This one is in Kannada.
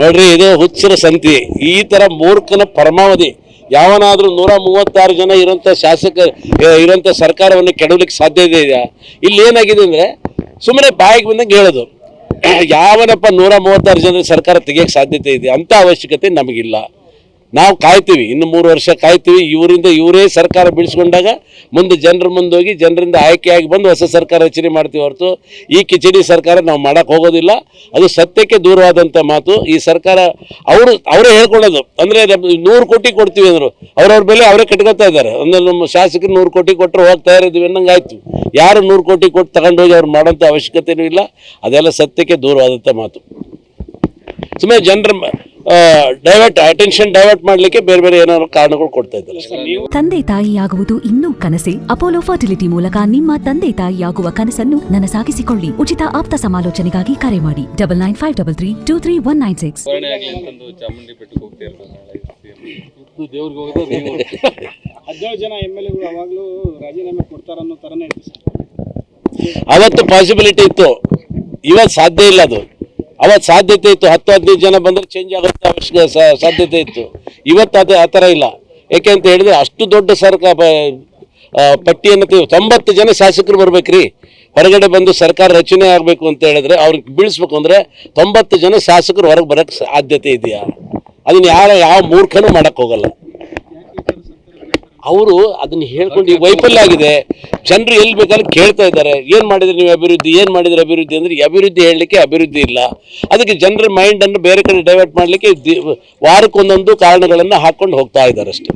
ನೋಡ್ರಿ, ಇದು ಹುಚ್ಚರ ಸಂತಿ. ಈ ತರ ಮೂರ್ಖನ ಪರಮಾವಧಿ. ಯಾವನಾದ್ರೂ ನೂರ ಮೂವತ್ತಾರು ಜನ ಇರುವಂತ ಶಾಸಕ ಇರುವಂತ ಸರ್ಕಾರವನ್ನು ಕೆಡವಲಿಕ್ಕೆ ಸಾಧ್ಯತೆ ಇದೆಯಾ? ಇಲ್ಲಿ ಏನಾಗಿದೆ ಅಂದ್ರೆ ಸುಮ್ಮನೆ ಬಾಯಿಗೆ ಬಂದಂಗೆ ಹೇಳೋದು. ಯಾವನಪ್ಪ ನೂರ ಮೂವತ್ತಾರು ಜನ ಸರ್ಕಾರ ತೆಗಿಯಕ್ಕೆ ಸಾಧ್ಯತೆ ಇದೆ? ಅಂತ ಅವಶ್ಯಕತೆ ನಮಗಿಲ್ಲ. ನಾವು ಕಾಯ್ತೀವಿ, ಇನ್ನು ಮೂರು ವರ್ಷ ಕಾಯ್ತೀವಿ, ಇವರಿಂದ ಇವರೇ ಸರ್ಕಾರ ಬೀಳಿಸ್ಕೊಂಡಾಗ ಮುಂದೆ ಜನರ ಮುಂದೆ ಹೋಗಿ ಜನರಿಂದ ಆಯ್ಕೆಯಾಗಿ ಬಂದು ಹೊಸ ಸರ್ಕಾರ ರಚನೆ ಮಾಡ್ತೀವಿ ಹೊರತು ಈ ಕಿಚಡಿ ಸರ್ಕಾರ ನಾವು ಮಾಡೋಕ್ಕೆ ಹೋಗೋದಿಲ್ಲ. ಅದು ಸತ್ಯಕ್ಕೆ ದೂರವಾದಂಥ ಮಾತು. ಈ ಸರ್ಕಾರ ಅವರು, ಅವರೇ ಹೇಳ್ಕೊಳ್ಳೋದು. ಅಂದರೆ ನೂರು ಕೋಟಿ ಕೊಡ್ತೀವಿ ಅಂದರು. ಅವ್ರವ್ರ ಬೆಲೆ ಅವರೇ ಕಟ್ಕೊತಾ ಇದ್ದಾರೆ. ಅಂದರೆ ನಮ್ಮ ಶಾಸಕರು ನೂರು ಕೋಟಿ ಕೊಟ್ಟರು ಹೋಗಿ ತಯಾರಿದ್ದೀವಿ ಅನ್ನಂಗೆ ಆಯಿತು. ಯಾರು ನೂರು ಕೋಟಿ ಕೊಟ್ಟು ತಗೊಂಡೋಗಿ ಅವ್ರು ಮಾಡೋಂಥ ಅವಶ್ಯಕತೆಯೂ ಇಲ್ಲ. ಅದೆಲ್ಲ ಸತ್ಯಕ್ಕೆ ದೂರವಾದಂಥ ಮಾತು. ಸುಮ್ಮನೆ ಜನರ ಡೈವರ್ಟ್ ಅಟೆನ್ಷನ್ ಡೈವರ್ಟ್ ಮಾಡ್ಲಿಕ್ಕೆ ಬೇರೆ ಬೇರೆ ಏನಾದ್ರು ಕಾರಣಗಳು ಕೊಡ್ತಾ ಇದ್ದಾರೆ. ತಂದೆ ತಾಯಿಯಾಗುವುದು ಇನ್ನೂ ಕನಸೆ? ಅಪೋಲೋ ಫರ್ಟಿಲಿಟಿ ಮೂಲಕ ನಿಮ್ಮ ತಂದೆ ತಾಯಿಯಾಗುವ ಕನಸನ್ನು ನನಸಾಗಿಸಿಕೊಳ್ಳಿ ಉಚಿತ ಆಪ್ತ ಸಮಾಲೋಚನೆಗಾಗಿ ಕರೆ ಮಾಡಿ. Double nine five double three two three one nine six ಅಂತಂದು ಚಾಮುಂಡಿ ಬೆಟ್ಟಕ್ಕೆ ಹೋಗ್ತಿರ್ತಾರೆ ನಾಳೆ. ದೇವ್ರಿಗೆ ಹೋಗೋದು ಹದಿನೇಳು ಜನ ಎಂ ಎಲ್ ಎಗಳು ಅವಾಗಲೂ ರಾಜೀನಾಮೆ ಕೊಡ್ತಾರ ಅನ್ನೋ ಥರನೇ ಇತ್ತು ಸರ್. ಅವತ್ತು ಪಾಸಿಬಿಲಿಟಿ ಇತ್ತು. ಇವತ್ತು ಸಾಧ್ಯ ಇಲ್ಲ ಅದು. ಅವತ್ತು ಸಾಧ್ಯತೆ ಇತ್ತು, ಹತ್ತು ಹದಿನೈದು ಜನ ಬಂದರೆ ಚೇಂಜ್ ಆಗುತ್ತೆ ಅವಶ್ಯಕ ಸಾಧ್ಯತೆ ಇತ್ತು. ಇವತ್ತು ಅದು ಆ ಥರ ಇಲ್ಲ. ಯಾಕೆ ಅಂತ ಹೇಳಿದ್ರೆ ಅಷ್ಟು ದೊಡ್ಡ ಸರ್ಕಾರ ಪಟ್ಟಿಯನ್ನು ತೊಂಬತ್ತು ಜನ ಶಾಸಕರು ಬರ್ಬೇಕ್ರಿ. ಹೊರಗಡೆ ಬಂದು ಸರ್ಕಾರ ರಚನೆ ಆಗಬೇಕು ಅಂತ ಹೇಳಿದ್ರೆ ಅವ್ರಿಗೆ ಬೀಳಿಸ್ಬೇಕು ಅಂದರೆ ತೊಂಬತ್ತು ಜನ ಶಾಸಕರು ಹೊರಗೆ ಬರೋಕ್ಕೆ ಸಾಧ್ಯತೆ ಇದೆಯಾ? ಅದನ್ನ ಯಾರ ಯಾವ ಮೂರ್ಖನೂ ಮಾಡೋಕ್ಕೋಗಲ್ಲ ಅವರು ಅದನ್ನ ಹೇಳ್ಕೊಂಡು ವೈಫಲ್ಯ ಆಗಿದೆ. ಜನರು ಎಲ್ಲಿ ಬೇಕಾದ್ರೆ ಕೇಳ್ತಾ ಇದ್ದಾರೆ. ಏನು ಮಾಡಿದ್ರೆ ನೀವು ಅಭಿವೃದ್ಧಿ? ಏನು ಮಾಡಿದ್ರೆ ಅಭಿವೃದ್ಧಿ ಅಂದ್ರೆ ಅಭಿವೃದ್ಧಿ ಹೇಳಲಿಕ್ಕೆ ಅಭಿವೃದ್ಧಿ ಇಲ್ಲ. ಅದಕ್ಕೆ ಜನರ ಮೈಂಡನ್ನು ಬೇರೆ ಕಡೆ ಡೈವರ್ಟ್ ಮಾಡಲಿಕ್ಕೆ ವಾರಕ್ಕೊಂದೊಂದು ಕಾರಣಗಳನ್ನು ಹಾಕ್ಕೊಂಡು ಹೋಗ್ತಾ ಇದ್ದಾರೆ ಅಷ್ಟೇ.